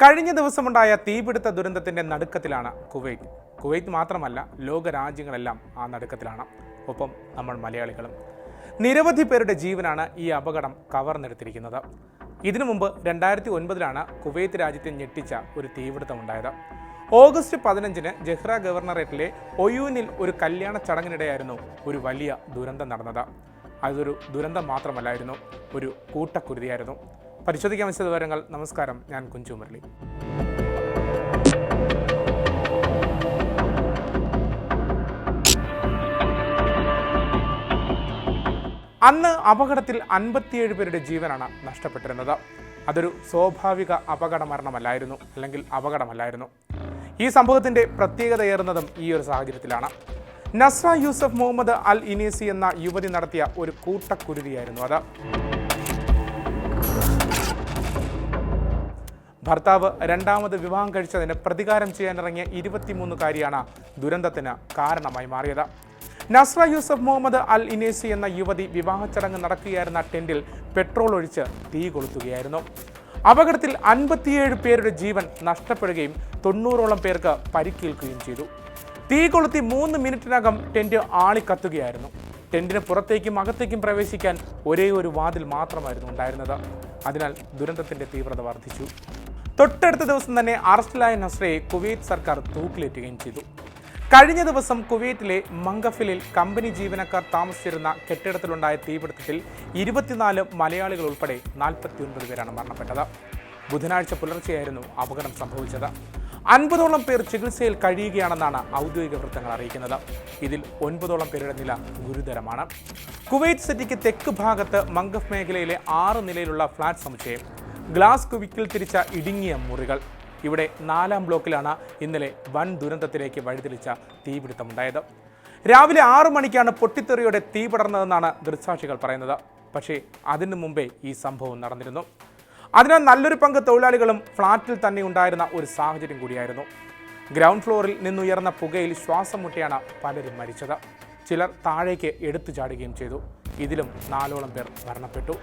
കഴിഞ്ഞ ദിവസമുണ്ടായ തീപിടുത്ത ദുരന്തത്തിന്റെ നടുക്കത്തിലാണ് Kuwait. Kuwait മാത്രമല്ല ലോക രാജ്യങ്ങളെല്ലാം ആ നടുക്കത്തിലാണ്. ഒപ്പം നമ്മൾ മലയാളികളും. നിരവധി പേരുടെ ജീവനാണ് ഈ അപകടം കവർന്നെടുത്തിരിക്കുന്നത്. ഇതിനു മുമ്പ് രണ്ടായിരത്തി ഒൻപതിലാണ് കുവൈത്ത് രാജ്യത്തെ ഞെട്ടിച്ച ഒരു തീപിടുത്തം ഉണ്ടായത് ഓഗസ്റ്റ് പതിനഞ്ചിന് ജഹ്റ ഗവർണറേറ്റിലെ ഒയൂനിൽ ഒരു കല്യാണ ചടങ്ങിനിടെയായിരുന്നു ഒരു വലിയ ദുരന്തം നടന്നത്. അതൊരു ദുരന്തം മാത്രമല്ലായിരുന്നു ഒരു കൂട്ടക്കുരുതിയായിരുന്നു. പരിശോധിക്കാൻ വെച്ച വിവരങ്ങൾ. നമസ്കാരം. ഞാൻ കുഞ്ചു മുരളി. അന്ന് അപകടത്തിൽ അൻപത്തിയേഴ് പേരുടെ ജീവനാണ് നഷ്ടപ്പെട്ടിരുന്നത്. അതൊരു സ്വാഭാവിക അപകട മരണമല്ലായിരുന്നു അല്ലെങ്കിൽ അപകടമല്ലായിരുന്നു. ഈ സംഭവത്തിന്റെ പ്രത്യേകതയേറുന്നതും ഈ ഒരു സാഹചര്യത്തിലാണ്. നസ്ര യൂസഫ് മുഹമ്മദ് അൽ ഇനീസി എന്ന യുവതി നടത്തിയ ഒരു കൂട്ടക്കുരുതിയായിരുന്നു അത്. ഭർത്താവ് രണ്ടാമത് വിവാഹം കഴിച്ചതിന് പ്രതികാരം ചെയ്യാനിറങ്ങിയ ഇരുപത്തിമൂന്നുകാരിയാണ് ദുരന്തത്തിന് കാരണമായി മാറിയത്. നസ്ര യൂസഫ് മുഹമ്മദ് അൽ ഇനേസി എന്ന യുവതി വിവാഹ ചടങ്ങ് നടക്കുകയായിരുന്ന ടെന്റിൽ പെട്രോൾ ഒഴിച്ച് തീ കൊളുത്തുകയായിരുന്നു. അപകടത്തിൽ അൻപത്തിയേഴ് പേരുടെ ജീവൻ നഷ്ടപ്പെടുകയും തൊണ്ണൂറോളം പേർക്ക് പരിക്കേൽക്കുകയും ചെയ്തു. തീ കൊളുത്തി മൂന്ന് മിനിറ്റിനകം ടെന്റ് ആളിക്കത്തുകയായിരുന്നു. ടെന്റിന് പുറത്തേക്കും അകത്തേക്കും പ്രവേശിക്കാൻ ഒരേ ഒരു വാതിൽ മാത്രമായിരുന്നു ഉണ്ടായിരുന്നത്. അതിനാൽ ദുരന്തത്തിന്റെ തീവ്രത വർദ്ധിച്ചു. തൊട്ടടുത്ത ദിവസം തന്നെ അറസ്റ്റിലായ നസ്രയെ കുവൈറ്റ് സർക്കാർ തൂക്കിലേറ്റുകയും ചെയ്തു. കഴിഞ്ഞ ദിവസം കുവൈറ്റിലെ മംഗഫിലിൽ കമ്പനി ജീവനക്കാർ താമസിച്ചിരുന്ന കെട്ടിടത്തിലുണ്ടായ തീപിടുത്തത്തിൽ ഇരുപത്തിനാല് മലയാളികൾ ഉൾപ്പെടെ നാൽപ്പത്തിയൊൻപത് പേരാണ് മരണപ്പെട്ടത്. ബുധനാഴ്ച പുലർച്ചെയായിരുന്നു അപകടം സംഭവിച്ചത്. അൻപതോളം പേർ ചികിത്സയിൽ കഴിയുകയാണെന്നാണ് ഔദ്യോഗിക വൃത്തങ്ങൾ അറിയിക്കുന്നത്. ഇതിൽ ഒൻപതോളം പേരുടെ നില ഗുരുതരമാണ്. കുവൈറ്റ് സിറ്റിക്ക് തെക്ക് ഭാഗത്ത് മംഗഫ് മേഖലയിലെ ആറ് നിലയിലുള്ള ഫ്ളാറ്റ് സമുച്ചയം ഗ്ലാസ് കുവിക്കിൽ തിരിച്ച ഇടുങ്ങിയ മുറികൾ. ഇവിടെ നാലാം ബ്ലോക്കിലാണ് ഇന്നലെ വൻ ദുരന്തത്തിലേക്ക് വഴിതെളിച്ച തീപിടുത്തമുണ്ടായത്. രാവിലെ ആറു മണിക്കാണ് പൊട്ടിത്തെറിയോടെ തീ പടർന്നതെന്നാണ് ദൃക്സാക്ഷികൾ പറയുന്നത്. പക്ഷേ അതിനു മുമ്പേ ഈ സംഭവം നടന്നിരുന്നു. അതിനാൽ നല്ലൊരു പങ്ക് തൊഴിലാളികളും ഫ്ളാറ്റിൽ തന്നെ ഉണ്ടായിരുന്ന ഒരു സാഹചര്യം കൂടിയായിരുന്നു. ഗ്രൗണ്ട് ഫ്ലോറിൽ നിന്നുയർന്ന പുകയിൽ ശ്വാസം മുട്ടിയാണ് പലരും മരിച്ചത്. ചിലർ താഴേക്ക് എടുത്തു ചാടുകയും ചെയ്തു. ഇതിലും നാലോളം പേർ മരണപ്പെട്ടു.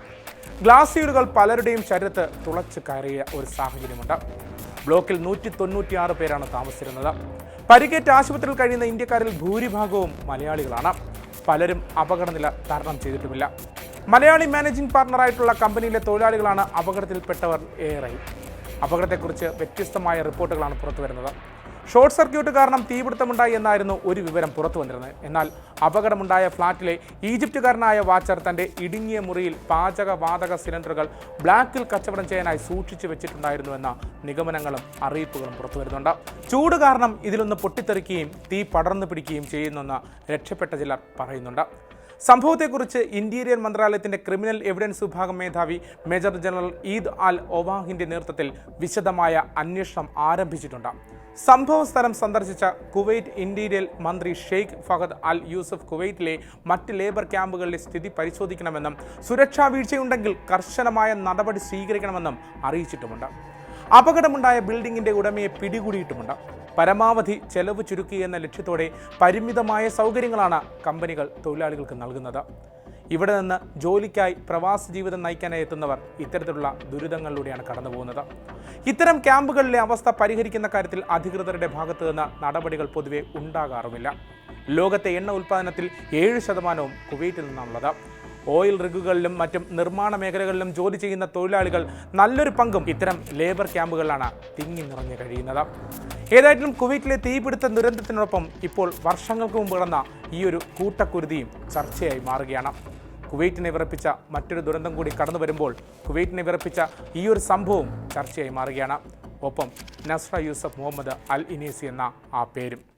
ഗ്ലാസ് സീഡുകൾ പലരുടെയും ശരീരത്ത് തുളച്ച് കയറിയ ഒരു സാഹചര്യമുണ്ട്. ബ്ലോക്കിൽ നൂറ്റി തൊണ്ണൂറ്റിയാറ് പേരാണ് താമസിച്ചിരുന്നത്. പരിക്കേറ്റ് ആശുപത്രിയിൽ കഴിയുന്ന ഇന്ത്യക്കാരിൽ ഭൂരിഭാഗവും മലയാളികളാണ്. പലരും അപകടനില തരണം ചെയ്തിട്ടുമില്ല. മലയാളി മാനേജിംഗ് പാർട്ണറായിട്ടുള്ള കമ്പനിയിലെ തൊഴിലാളികളാണ് അപകടത്തിൽപ്പെട്ടവർ ഏറെ അപകടത്തെക്കുറിച്ച് വ്യത്യസ്തമായ റിപ്പോർട്ടുകളാണ് പുറത്തുവരുന്നത്. ഷോർട്ട് സർക്യൂട്ട് കാരണം തീപിടുത്തമുണ്ടായി എന്നായിരുന്നു ഒരു വിവരം പുറത്തു വന്നിരുന്നത്. എന്നാൽ അപകടമുണ്ടായ ഫ്ളാറ്റിലെ ഈജിപ്തുകാരനായ വാച്ചർ തന്റെ ഇടുങ്ങിയ മുറിയിൽ പാചക വാതക സിലിണ്ടറുകൾ ബ്ലാക്കിൽ കച്ചവടം ചെയ്യാനായി സൂക്ഷിച്ചു വെച്ചിട്ടുണ്ടായിരുന്നുവെന്ന നിഗമനങ്ങളും അറിയിപ്പുകളും പുറത്തു വരുന്നുണ്ട്. ചൂട് കാരണം ഇതിലൊന്ന് പൊട്ടിത്തെറിക്കുകയും തീ പടർന്നു പിടിക്കുകയും ചെയ്യുന്നെന്ന് രക്ഷപ്പെട്ട ചിലർ പറയുന്നുണ്ട്. സംഭവത്തെക്കുറിച്ച് ഇന്റീരിയർ മന്ത്രാലയത്തിന്റെ ക്രിമിനൽ എവിഡൻസ് വിഭാഗം മേധാവി മേജർ ജനറൽ ഈദ് അൽ ഒവാഹിന്റെ നേതൃത്വത്തിൽ വിശദമായ അന്വേഷണം ആരംഭിച്ചിട്ടുണ്ട്. സംഭവ സ്ഥലം സന്ദർശിച്ച കുവൈറ്റ് ഇന്റീരിയൽ മന്ത്രി ഷെയ്ഖ് ഫഹദ് അൽ യൂസഫ് കുവൈറ്റിലെ മറ്റ് ലേബർ ക്യാമ്പുകളിലെ സ്ഥിതി പരിശോധിക്കണമെന്നും സുരക്ഷാ വീഴ്ചയുണ്ടെങ്കിൽ കർശനമായ നടപടി സ്വീകരിക്കണമെന്നും അറിയിച്ചിട്ടുമുണ്ട്. അപകടമുണ്ടായ ബിൽഡിംഗിന്റെ ഉടമയെ പിടികൂടിയിട്ടുമുണ്ട്. പരമാവധി ചെലവ് ചുരുക്കി എന്ന ലക്ഷ്യത്തോടെ പരിമിതമായ സൗകര്യങ്ങളാണ് കമ്പനികൾ തൊഴിലാളികൾക്ക് നൽകുന്നത്. ഇവിടെ നിന്ന് ജോലിക്കായി പ്രവാസ ജീവിതം നയിക്കാനായി എത്തുന്നവർ ഇത്തരത്തിലുള്ള ദുരിതങ്ങളിലൂടെയാണ് കടന്നുപോകുന്നത് ഇത്തരം ക്യാമ്പുകളിലെ അവസ്ഥ പരിഹരിക്കുന്ന കാര്യത്തിൽ അധികൃതരുടെ ഭാഗത്തു നിന്ന് നടപടികൾ പൊതുവെ ഉണ്ടാകാറുമില്ല. ലോകത്തെ എണ്ണ ഉൽപ്പാദനത്തിൽ ഏഴ് ശതമാനവും കുവൈറ്റിൽ നിന്നാണുള്ളത്. ഓയിൽ റിഗുകളിലും മറ്റും നിർമ്മാണ മേഖലകളിലും ജോലി ചെയ്യുന്ന തൊഴിലാളികൾ നല്ലൊരു പങ്കും ഇത്തരം ലേബർ ക്യാമ്പുകളിലാണ് തിങ്ങി നിറഞ്ഞു കഴിയുന്നത്. ഏതായാലും കുവൈറ്റിലെ തീപിടുത്ത ദുരന്തത്തിനൊപ്പം ഇപ്പോൾ വർഷങ്ങൾക്ക് മുമ്പ് കടന്ന ഈ ഒരു കൂട്ടക്കുരുതിയും ചർച്ചയായി മാറുകയാണ്. കുവൈറ്റിനെ വിറപ്പിച്ച മറ്റൊരു ദുരന്തം കൂടി കടന്നു വരുമ്പോൾ കുവൈറ്റിനെ വിറപ്പിച്ച ഈ ഒരു സംഭവവും ചർച്ചയായി മാറുകയാണ്. ഒപ്പം നസ്ര യൂസഫ് മുഹമ്മദ് അൽ ഇനീസി എന്ന ആ പേരും.